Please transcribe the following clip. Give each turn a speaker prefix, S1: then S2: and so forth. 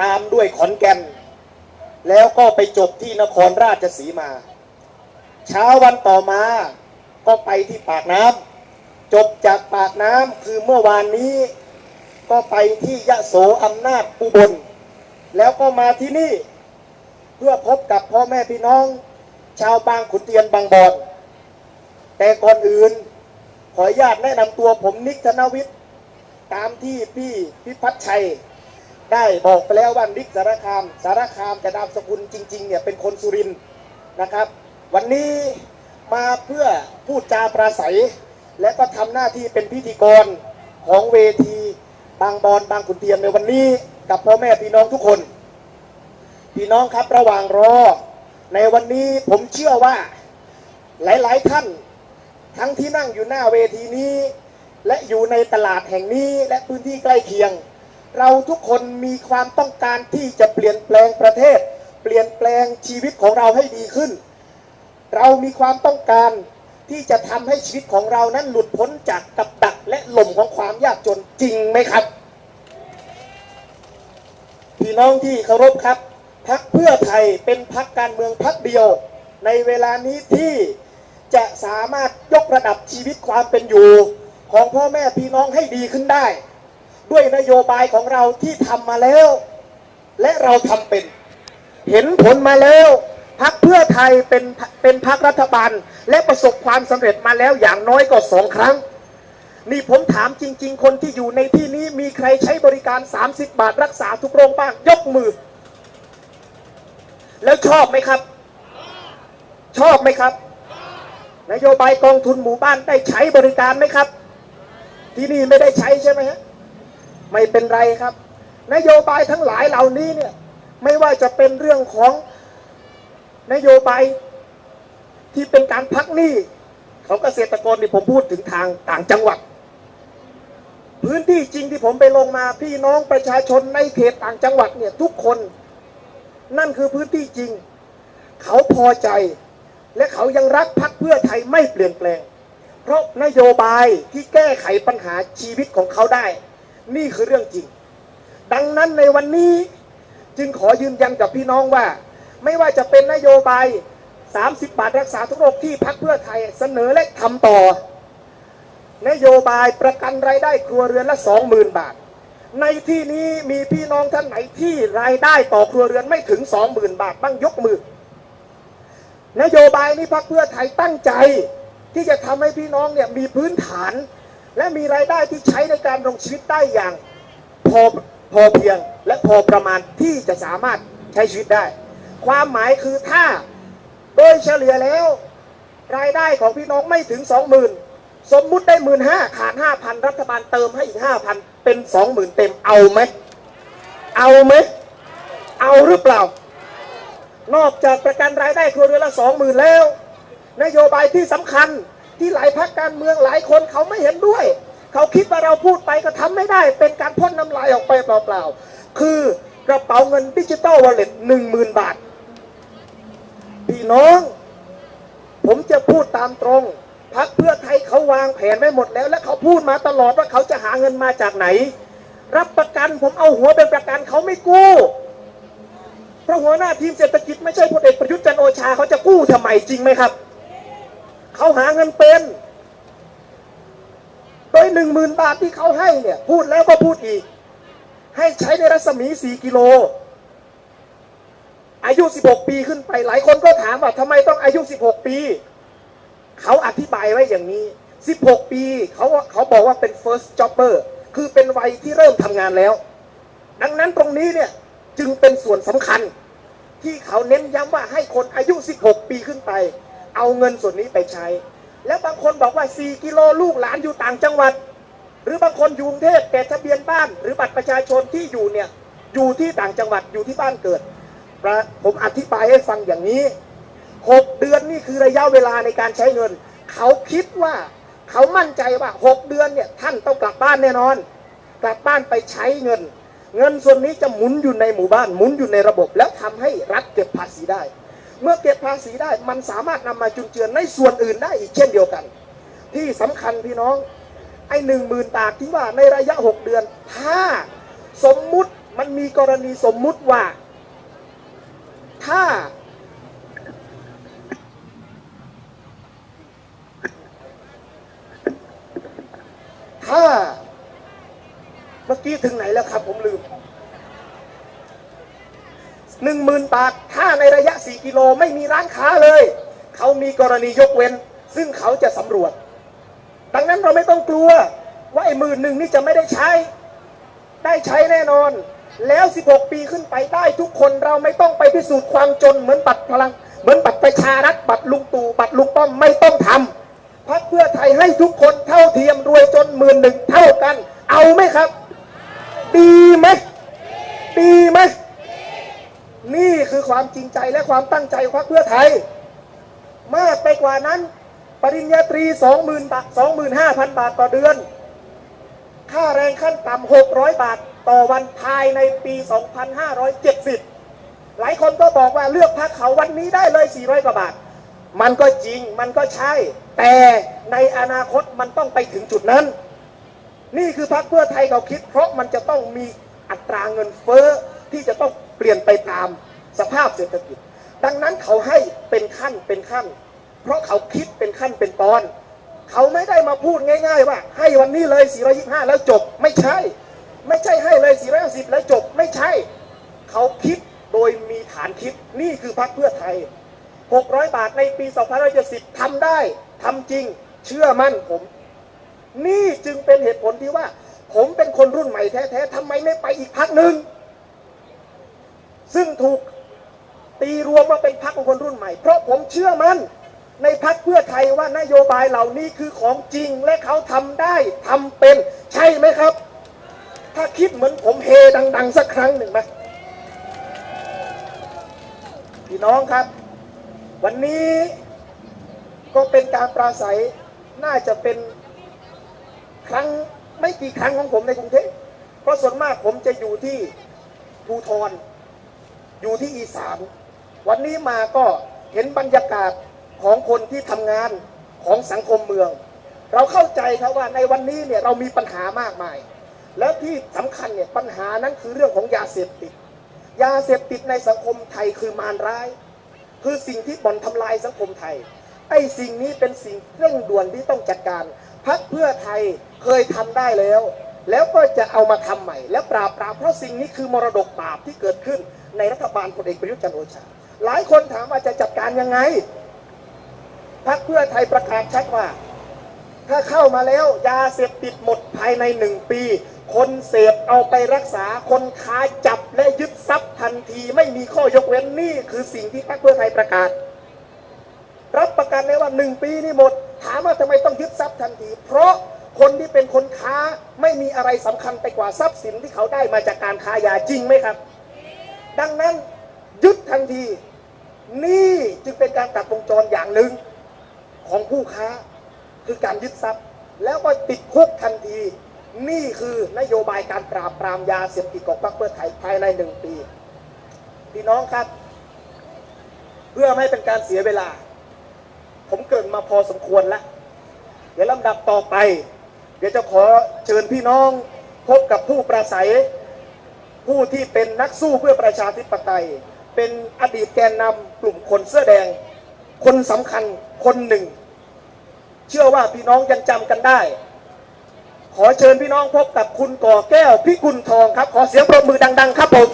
S1: ตามด้วยขอนแก่น แล้วก็ไปจบที่นครราชสีมา เช้าวันต่อมาก็ไปที่ปากน้ำจบจากปากน้ำคือเมื่อวานนี้ ก็ไปที่ยะโสอำนาจอุบล แล้วก็มาที่นี่เพื่อพบกับพ่อแม่พี่น้อง ชาวบางขุนเทียนบางบอนแต่ก่อนอื่น ขออนุญาตแนะนำตัวผมนิกธนวิทย์ตามที่พี่พิพัฒชัย ได้บอกไปแล้วว่านิกสารคาม สารคามจะนามสกุลจริงๆเนี่ยเป็นคนสุรินทร์นะครับ วันนี้มาเพื่อพูดจาปราศัย และก็ทำหน้าที่เป็นพิธีกรของเวทีบางบอนบางขุนเทียนในวันนี้กับพ่อแม่พี่น้องทุกคน พี่น้องครับระหว่างรอ ในวันนี้ผมเชื่อว่าหลายๆท่าน ทั้งที่นั่งอยู่หน้าเวทีนี้ และอยู่ในตลาดแห่งนี้และพื้นที่ใกล้เคียง เราทุกคนมีความต้องการที่จะเปลี่ยนแปลงประเทศ เปลี่ยนแปลงชีวิตของเราให้ดีขึ้น เรามีความต้องการที่จะทำให้ชีวิตของเรานั้นหลุดพ้นจากกับดักและหล่มของความยากจนจริงไหมครับ พี่น้องที่เคารพครับพักเพื่อไทยเป็นพักการเมืองพักเดียว ในเวลานี้ที่จะสามารถยกระดับชีวิตความเป็นอยู่ ของพ่อแม่พี่น้องให้ดีขึ้นได้ ด้วยนโยบายของเราที่ทำมาแล้ว และเราทำเป็น เห็นผลมาแล้วพักเพื่อไทยเป็นเป็นพักรัฐบาล และประสบความสำเร็จมาแล้วอย่างน้อยก็สองครั้ง นี่ผมถามจริง ๆ คนที่อยู่ในที่นี้มีใครใช้บริการ 30 บาทรักษาทุกโรงบ้างยกมือ แล้วชอบไหมครับ ชอบไหมครับ นโยบายกองทุนหมู่บ้านได้ใช้บริการไหมครับ ที่นี่ไม่ได้ใช้ใช่ไหมฮะ ไม่เป็นไรครับ นโยบายทั้งหลายเหล่านี้เนี่ยไม่ว่าจะเป็นเรื่องของนโยบายที่เป็นการพักหนี้ของเกษตรกรนี่ผมพูดถึงทางต่างจังหวัด พื้นที่จริงที่ผมไปลงมาพี่น้องประชาชนในเขตต่างจังหวัดเนี่ยทุกคน นั่นคือพื้นที่จริง เขาพอใจ และเขายังรักพักเพื่อไทยไม่เปลี่ยนแปลง เพราะนโยบายที่แก้ไขปัญหาชีวิตของเขาได้ นี่คือเรื่องจริง ดังนั้นในวันนี้จึงขอยืนยันกับพี่น้องว่า ไม่ว่าจะเป็นนโยบาย 30 บาทรักษาทุกโรคที่พักเพื่อไทยเสนอและทำต่อ นโยบายประกันรายได้ครัวเรือนละ 20,000 บาท ในที่นี้มีพี่น้องท่านไหนที่รายได้ต่อครัวเรือนไม่ถึง 20,000 บาทบ้างยกมือนโยบายนี้พักเพื่อไทยตั้งใจที่จะทำให้พี่น้องเนี่ยมีพื้นฐาน และมีรายได้ที่ใช้ในการดำรงชีวิตได้อย่างพอพอเพียงและพอประมาณที่จะสามารถใช้ชีวิตได้ ความหมายคือถ้าโดยเฉลี่ยแล้ว รายได้ของพี่น้องไม่ถึง 20,000 สมมุติได้หมื่นห้าขาดห้าพันรัฐบาลเติมให้อีกห้าพันเป็นสองหมื่นเต็มเอาไหมเอาไหมเอาหรือเปล่านอกจากประกันรายได้ครัวเรือนละสองหมื่นแล้ว นโยบายที่สำคัญ ที่หลายพรรคการเมืองหลายคนเขาไม่เห็นด้วย เขาคิดว่าเราพูดไปก็ทำไม่ได้ เป็นการพ่นน้ำลายออกไปเปล่าๆ คือกระเป๋าเงินดิจิตอลวอลเล็ตหนึ่งหมื่นบาท พี่น้อง ผมจะพูดตามตรงพักเพื่อไทยเขาวางแผนไว้หมดแล้ว และเขาพูดมาตลอดว่าเขาจะหาเงินมาจากไหน รับประกันผมเอาหัวเป็นประกันเขาไม่กู้เพราะหัวหน้าทีมเศรษฐกิจไม่ใช่พลเอกประยุทธ์จันโอชาเขาจะกู้ทำไมจริงไหมครับ เขาหาเงินเป็น โดยหนึ่งหมื่นบาทที่เขาให้เนี่ย พูดแล้วก็พูดอีก ให้ใช้ในรัศมี4กิโล อายุ 16 ปีขึ้นไป หลายคนก็ถามว่าทำไมต้องอายุ 16 ปี เขาอธิบายไว้อย่างนี้ 16 ปีเขาเขาบอกว่าเป็น first jobber คือเป็นวัยที่เริ่มทำงานแล้ว ดังนั้นตรงนี้เนี่ยจึงเป็นส่วนสำคัญที่เขาเน้นย้ำว่าให้คนอายุ 16 ปีขึ้นไป เอาเงินส่วนนี้ไปใช้ แล้วบางคนบอกว่า 4 กิโลลูกหลานอยู่ต่างจังหวัด หรือบางคนอยู่กรุงเทพแต่ทะเบียนบ้าน หรือบัตรประชาชนที่อยู่เนี่ยอยู่ที่ต่างจังหวัดอยู่ที่บ้านเกิด ผมอธิบายให้ฟังอย่างนี้ 6 เดือนนี่คือระยะเวลาในการใช้เงิน เขาคิดว่าเขามั่นใจว่า 6 เดือนเนี่ยท่านต้องกลับบ้านแน่นอน กลับบ้านไปใช้เงิน เงินส่วนนี้จะหมุนอยู่ในหมู่บ้านหมุนอยู่ในระบบแล้วทำให้รัฐเกาษีได้ มันสามารถนำมาจุนเจือในส่วนอื่นได้อีกเช่นเดียวกัน ที่สำคัญพี่น้องไอ้หนึ่งหมื่นบาทที่ว่าในระยะ 6 เดือน ถ้าสมมุติมันมีกรณีสมมุติว่า ถ้า ถ้า เมื่อกี้ถึงไหนแล้วครับผมลืมหนึ่งหมื่นบาท ถ้าในระยะ 4 กิโลไม่มีร้านค้าเลย เขามีกรณียกเว้น ซึ่งเขาจะสำรวจ ดังนั้นเราไม่ต้องกลัวว่าไอ้หมื่นหนึ่งนี่จะไม่ได้ใช้ ได้ใช้แน่นอน แล้ว 16 ปีขึ้นไปได้ทุกคนเราไม่ต้องไปพิสูจน์ความจนเหมือนบัตรพลัง เหมือนบัตรประชารัฐบัตรลุงตู่บัตรลุงป้อมไม่ต้องทำพักเพื่อไทยให้ทุกคนเท่าเทียมรวยจนหมื่นหนึ่งเท่ากัน เอาไหมครับ ดีไหมดีไหม นี่คือความจริงใจและความตั้งใจของพรรคเพื่อไทย มากไปกว่านั้น ปริญญาตรี 20,000บาท25,000 บาทต่อเดือน ค่าแรงขั้นต่ำ600 บาทต่อวันภายในปี 2570 หลายคนก็บอกว่าเลือกพักเขาวันนี้ได้เลย 400 กว่าบาท มันก็จริงมันก็ใช่ แต่ในอนาคตมันต้องไปถึงจุดนั้น นี่คือพรรคเพื่อไทยเขาคิด เพราะมันจะต้องมีอัตราเงินเฟ้อ ที่จะต้องเปลี่ยนไปตามสภาพเศรษฐกิจ ดังนั้นเขาให้เป็นขั้นเป็นขั้น เพราะเขาคิดเป็นขั้นเป็นตอน เขาไม่ได้มาพูดง่าย ๆ ว่า ให้วันนี้เลย 425 แล้วจบไม่ใช่ ไม่ใช่ให้เลย450แล้วจบไม่ใช่ เขาคิดโดยมีฐานคิดนี่คือพรรคเพื่อไทย 600 บาทในปี 2570ทำได้ทำจริงเชื่อมั่นผม นี่จึงเป็นเหตุผลที่ว่า ผมเป็นคนรุ่นใหม่แท้ๆทำไมไม่ไปอีกพักหนึ่ง ซึ่งถูกตีรวมว่าเป็นพักของคนรุ่นใหม่ เพราะผมเชื่อมั่นในพักเพื่อไทยว่านโยบายเหล่านี้คือของจริงและเขาทำได้ทำเป็นใช่ไหมครับ ถ้าคิดเหมือนผมเฮดัง ๆ สักครั้งหนึ่งไหมพี่น้องครับ วันนี้ก็เป็นการปราศัยน่าจะเป็นครั้งไม่กี่ครั้งของผมในกรุงเทพเพราะส่วนมากผมจะอยู่ที่ภูทร อยู่ที่อีสาน วันนี้มาก็เห็นบรรยากาศของคนที่ทำงานของสังคมเมือง เราเข้าใจครับว่าในวันนี้เนี่ยเรามีปัญหามากมาย แล้วที่สำคัญเนี่ยปัญหานั้นคือเรื่องของยาเสพติด ยาเสพติดในสังคมไทยคือมารร้าย คือสิ่งที่บ่อนทำลายสังคมไทยไอ้สิ่งนี้เป็นสิ่งเร่งด่วนที่ต้องจัดการพักเพื่อไทยเคยทำได้แล้ว แล้วก็จะเอามาทำใหม่ และปราบปรามเพราะสิ่งนี้คือมรดกบาปที่เกิดขึ้นในรัฐบาลพลเอกประยุทธ์จันทร์โอชา หลายคนถามว่าจะจัดการยังไงพักเพื่อไทยประกาศชัดว่า ถ้าเข้ามาแล้วยาเสพติดหมดภายในหนึ่งปี คนเสพเอาไปรักษาคนค้าจับและยึดทรัพย์ทันทีไม่มีข้อยกเว้นนี่คือสิ่งที่พรรคเพื่อไทยประกาศ รับประกันเลยว่าหนึ่งปีนี่หมด ถามว่าทำไมต้องยึดทรัพย์ทันที เพราะ คนที่เป็นคนค้าไม่มีอะไรสำคัญไปกว่าทรัพย์สินที่เขาได้มาจากการค้ายาจริงไหมครับ ดังนั้นยึดทันที นี่จึงเป็นการตัดวงจรอย่างหนึ่งของผู้ค้าคือการยึดทรัพย์ แล้วก็ติดคุกทันที นี่คือนโยบายการปราบปรามยาเสพติดของพรรคเพื่อไทยภายในหนึ่งปีพี่น้องครับ เพื่อไม่เป็นการเสียเวลา ผมเกินมาพอสมควรแล้วเดี๋ยวลำดับต่อไป เดี๋ยวจะขอเชิญพี่น้องพบกับผู้ประสัย ผู้ที่เป็นนักสู้เพื่อประชาธิปไตย เป็นอดีตแกนนำกลุ่มคนเสื้อแดง คนสำคัญคนหนึ่ง เชื่อว่าพี่น้องยังจำกันได้ ขอเชิญพี่น้องพบกับคุณก่อแก้วพิกุลทองครับ ขอเสียงปรบมือดัง ๆ ครับผม